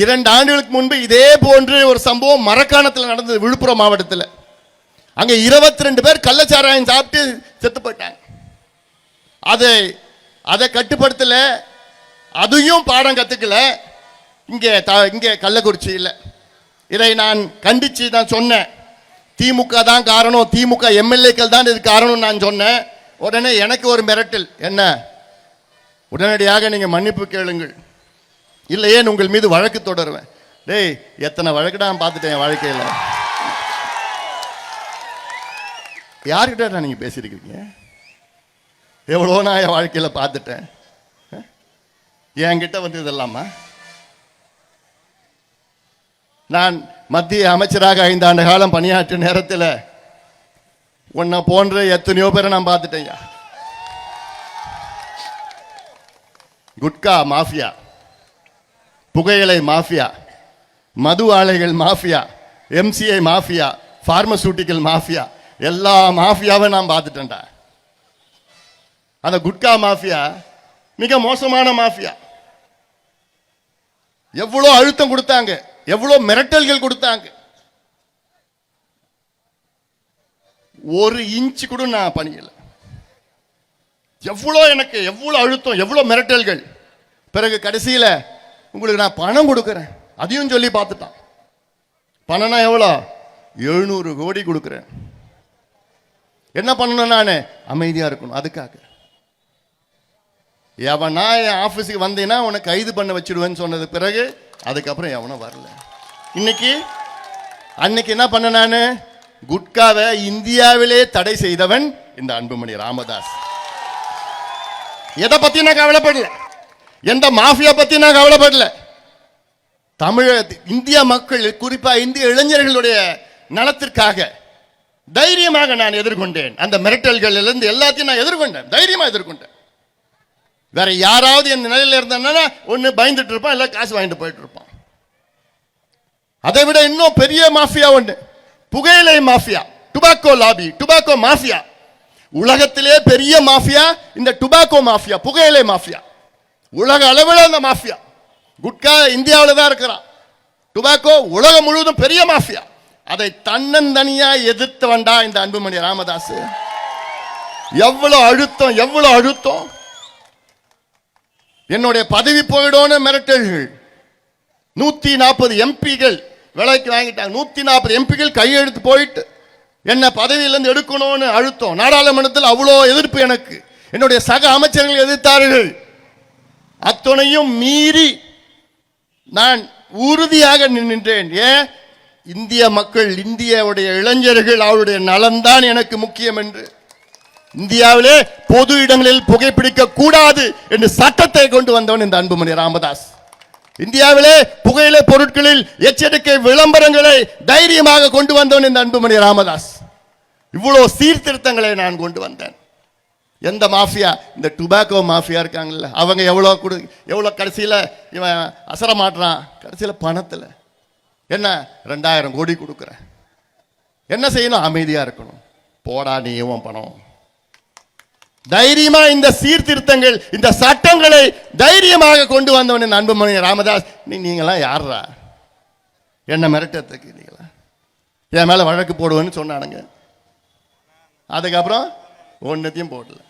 இரண்டு ஆண்டுகளுக்கு முன்பு இதே போன்று ஒரு சம்பவம் மரக்காணத்தில் நடந்தது விழுப்புரம் மாவட்டத்தில். அங்கே இருபத்தி ரெண்டு பேர் கள்ளச்சாராயம் சாப்பிட்டு செத்து போயிட்டாங்க. அதை அதை கட்டுப்படுத்தல அதையும் பாடம் கற்றுக்கல இங்கே த இங்கே கள்ளக்குறிச்சியில். இதை நான் கண்டித்து நான் சொன்னேன். திமுக தான் காரணம் திமுக எம்எல்ஏக்கள் தான் இது காரணம் நான் சொன்னேன். உடனே எனக்கு ஒரு மிரட்டல். என்ன? உடனடியாக நீங்கள் மன்னிப்பு கேளுங்கள். இல்லையே உங்கள் மீது வழக்கு தொடருவேன்? டேய் எத்தனை வழக்கு நான் பார்த்துட்டேன் என் வாழ்க்கையில். யார்கிட்ட நீங்கள் பேசியிருக்கீங்க? எவ்வளோ நான் என் வாழ்க்கையில் பார்த்துட்டேன். என்கிட்ட வந்து இதெல்லாமா? நான் மத்திய அமைச்சராக ஐந்தாண்டு காலம் பணியாற்றிய நேரத்தில் உன்னை போன்ற எத்தனையோ பேரை நான் பார்த்துட்டேன்யா குட்கா மாஃபியா. புகையிலை மாஃபியா மது ஆலைகள் mafia MCI mafia pharmaceutical mafia எல்லா மாஃபியாவும் நான் பார்த்துட்டேன்டா. அந்த குட்கா மாஃபியா மிக மோசமான மாஃபியா. எவ்வளோ அழுத்தம் கொடுத்தாங்க எவ்வளோ மிரட்டல்கள் கொடுத்தாங்க. ஒரு இன்ச்சு கூட நான் பணியல. எவ்வளோ எனக்கு எவ்வளோ அழுத்தம் எவ்வளோ மிரட்டல்கள். பிறகு கடைசியில் உங்களுக்கு நான் பணம் கொடுக்குறேன். அதையும் சொல்லி பார்த்துட்டான். பணம்னா எவ்வளோ? எழுநூறு கோடி கொடுக்குறேன். என்ன பண்ணணும் நான்? அமைதியாக இருக்கணும். அதுக்காக. எவனா என் ஆஃபீஸுக்கு வந்தேன்னா உனக்கு கைது பண்ண வச்சிடுவேன்னு சொன்னது பிறகு அதுக்கப்புறம் எவனும் வரல. இன்னைக்கு அன்னைக்கு என்ன பண்ண நான்? குட்காவை இந்தியாவிலே தடை செய்தவன் இந்த அன்புமணி ராமதாஸ். எதை பத்தி நான் கவலைப்படல? எந்த மாஃபியா பத்தி நான் கவலைப்படல. தமிழ இந்திய மக்கள் குறிப்பா இந்திய இளைஞர்களுடைய நலத்திற்காக தைரியமாக நான் எதிர்கொண்டேன். அந்த மிரட்டல்கள் இருந்து எல்லாத்தையும் நான் எதிர்கொண்டேன். தைரியமா எதிர்கொண்டேன். வேற யாராவது என் நிலையில இருந்தான்னா ஒன்று பயந்துட்டு இருப்பான் இல்ல காசு வாங்கிட்டு போயிட்டு இருப்பான். அதை விட இன்னும் பெரிய மாஃபியா ஒன்று புகையிலை mafia tobacco lobby tobacco mafia. உலகத்திலே பெரிய மாஃபியா இந்த டுபாக்கோ மாஃபியா புகையிலை மாஃபியா. உலக அளவில் அந்த மாஃபியா. குட்கா இந்தியாவில் தான் இருக்கிறான். டுபாக்கோ உலகம் முழுவதும் பெரிய மாஃபியா. அதை தன்னந்தனியாக எதிர்த்து வந்தா இந்த அன்புமணி ராமதாஸ் எவ்வளோ அழுத்தம் எவ்வளோ அழுத்தம். என்னுடைய பதவி போயிடும்னு மிரட்டல்கள். நூற்றி நாற்பது எம்பிகள் விலைக்கு வாங்கிட்டாங்க. நூற்றி நாற்பது எம்பிகள் கையெழுத்து போயிட்டு என்ன பதவியிலேருந்து எடுக்கணும்னு அழுத்தம். நாடாளுமன்றத்தில் அவ்வளோ எதிர்ப்பு எனக்கு. என்னுடைய சக அமைச்சர்கள் எதிர்த்தார்கள். அத்துணையும் மீறி நான் உறுதியாக நின்றேன் ஏன் இந்திய மக்கள் இந்தியாவுடைய இளைஞர்கள் அவருடைய நலன்தான் எனக்கு முக்கியம் என்று. இந்தியாவிலே பொது இடங்களில் புகைப்பிடிக்க கூடாது என்று சட்டத்தை கொண்டு வந்தவன் இந்த அன்புமணி ராமதாஸ். இந்தியாவிலே புகையிலை பொருட்களில் எச்சரிக்கை விளம்பரங்களை தைரியமாக கொண்டு வந்தவன் இந்த அன்புமணி ராமதாஸ். இவ்வளவு சீர்திருத்தங்களை நான் கொண்டு வந்தேன். எந்த மாஃபியா? இந்த டுபாக்கோ மாஃபியா இருக்காங்கல்ல. அவங்க எவ்வளோ கொடு எவ்வளோ கடைசியில் இவன் அசர மாட்டுறான்? கடைசியில் பணத்தில். என்ன? ரெண்டாயிரம் கோடி கொடுக்குறேன் என்ன செய்யணும்? அமைதியாக இருக்கணும். போடா நீ இவன் பணம். தைரியமா இந்த சீர்திருத்தங்கள் இந்த சட்டங்களை தைரியமாக கொண்டு வந்தவன் அன்புமணி ராமதாஸ். நீ நீங்களாம் யார்ரா என்ன மிரட்டத்துக்கு நீங்களா? என் மேலே வழக்கு போடுவேன்னு சொன்னானுங்க. அதுக்கப்புறம் ஒன்றத்தையும் போடல.